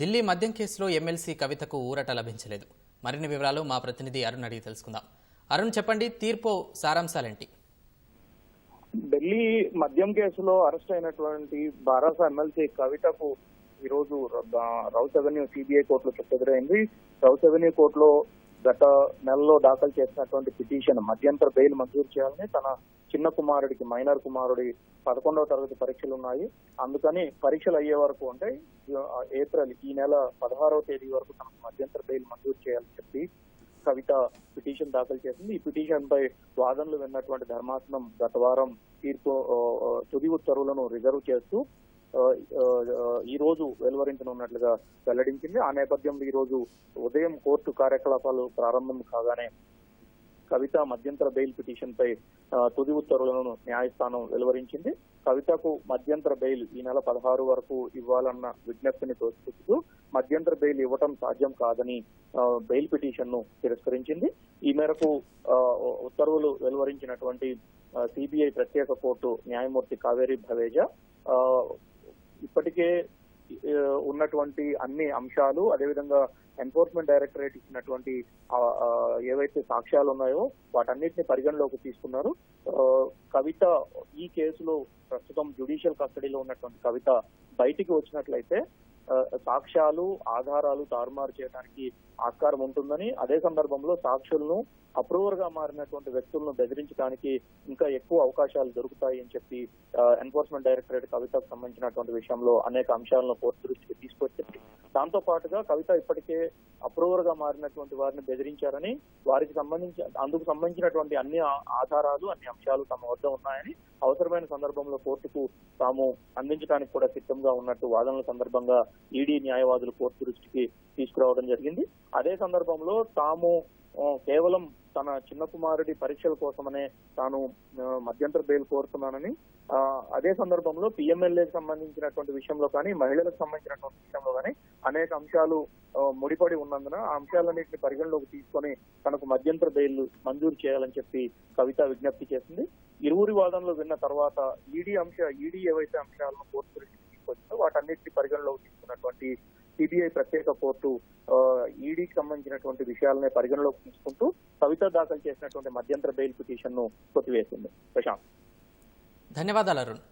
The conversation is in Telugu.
ఢిల్లీ మద్యం కేసులో ఎమ్మెల్సీ కవితకు ఊరట లభించలేదు. మరిన్ని వివరాలు మా ప్రతినిధి అరుణ్ అడిగి తెలుసుకుందాం. అరుణ్ చెప్పండి తీర్పు సారాంశాలేంటి? ఢిల్లీ మద్యం కేసులో అరెస్ట్ అయినటువంటి బారాస ఎమ్మెల్సీ కవితకు ఈ రోజు అవెన్యూ సిబిఐ కోర్టులో చుట్టెదురైంది రౌత్ అవెన్యూ కోర్టులో గత నెలలో దాఖలు చేసినటువంటి పిటిషన్ మధ్యంతర బెయిల్ మంజూరు చేయాలని తన చిన్న కుమారుడికి మైనర్ కుమారుడి పదకొండవ తరగతి పరీక్షలు ఉన్నాయి. అందుకని పరీక్షలు అయ్యే వరకు అంటే ఏప్రిల్ ఈ నెల పదహారవ తేదీ వరకు తనకు మధ్యంతర బెయిల్ మంజూరు చేయాలని చెప్పి కవిత పిటిషన్ దాఖలు చేసింది. ఈ పిటిషన్ పై వాదనలు విన్నటువంటి ధర్మాసనం గత వారం తీర్పు తుది ఉత్తర్వులను రిజర్వ్ చేస్తూ ఈ రోజు వెలువరించనున్నట్లుగా వెల్లడించింది. ఆ నేపథ్యంలో ఈ రోజు ఉదయం కోర్టు కార్యకలాపాలు ప్రారంభం కాగానే కవిత మధ్యంతర బెయిల్ పిటిషన్ పై తుది ఉత్తర్వులను న్యాయస్థానం వెలువరించింది. కవితకు మధ్యంతర బెయిల్ ఈ నెల పదహారు వరకు ఇవ్వాలన్న విజ్ఞప్తిని తోసిపుచ్చుతూ మధ్యంతర బెయిల్ ఇవ్వటం సాధ్యం కాదని బెయిల్ పిటిషన్ను తిరస్కరించింది. ఈ మేరకు ఉత్తర్వులు వెలువరించినటువంటి సిబిఐ ప్రత్యేక కోర్టు న్యాయమూర్తి కావేరి భవేజా ఇప్పటికే ఉన్నటువంటి అన్ని అంశాలు అదేవిధంగా ఎన్ఫోర్స్మెంట్ డైరెక్టరేట్ ఇచ్చినటువంటి ఏవైతే సాక్ష్యాలు ఉన్నాయో వాటన్నిటిని పరిగణలోకి తీసుకున్నారు. కవిత ఈ కేసులో ప్రస్తుతం జ్యుడిషియల్ కస్టడీలో ఉన్నటువంటి కవిత బయటికి వచ్చినట్లయితే సాక్ష్యాలు ఆధారాలు తారుమారు చేయడానికి ఆస్కారం ఉంటుందని అదే సందర్భంలో సాక్షులను అప్రూవర్గా మారినటువంటి వ్యక్తులను బెదిరించడానికి ఇంకా ఎక్కువ అవకాశాలు దొరుకుతాయి అని చెప్పి ఎన్ఫోర్స్మెంట్ డైరెక్టరేట్ కవితకు సంబంధించినటువంటి విషయంలో అనేక అంశాలను కోర్టు దృష్టికి తీసుకొచ్చింది. దాంతో పాటుగా కవిత ఇప్పటికే అప్రూవర్గా మారినటువంటి వారిని బెదిరించారని వారికి సంబంధించి అందుకు సంబంధించినటువంటి అన్ని ఆధారాలు అన్ని అంశాలు తమ వద్ద ఉన్నాయని అవసరమైన సందర్భంలో కోర్టుకు తాము అందించడానికి కూడా సిద్ధంగా ఉన్నట్టు వాదనల సందర్భంగా ఈడీ న్యాయవాదులు కోర్టు దృష్టికి తీసుకురావడం జరిగింది. అదే సందర్భంలో తాము కేవలం తన చిన్న కుమారుడి పరీక్షల కోసమనే తాను మధ్యంతర బెయిల్ కోరుతున్నానని అదే సందర్భంలో పిఎంఎల్ఏకి సంబంధించినటువంటి విషయంలో కానీ మహిళలకు సంబంధించినటువంటి విషయంలో కానీ అనేక అంశాలు ముడిపడి ఉన్నందున ఆ అంశాలన్నింటినీ పరిగణలోకి తీసుకొని తనకు మధ్యంతర బెయిల్ మంజూరు చేయాలని చెప్పి కవిత విజ్ఞప్తి చేసింది. ఇరువురి వాదనలు విన్న తర్వాత ఈడీ అంశ ఈడీ ఏవైతే అంశాలను కోర్టు వాటన్నిటిని పరిగణలోకి తీసుకున్నటువంటి సిబిఐ ప్రత్యేక కోర్టు ఈడీకి సంబంధించినటువంటి విషయాలనే పరిగణలోకి తీసుకుంటూ కవిత దాఖలు చేసినటువంటి మధ్యంతర బెయిల్ పిటిషన్ను కొట్టివేసింది. ప్రశాంత్. ధన్యవాదాలు అరుణ్.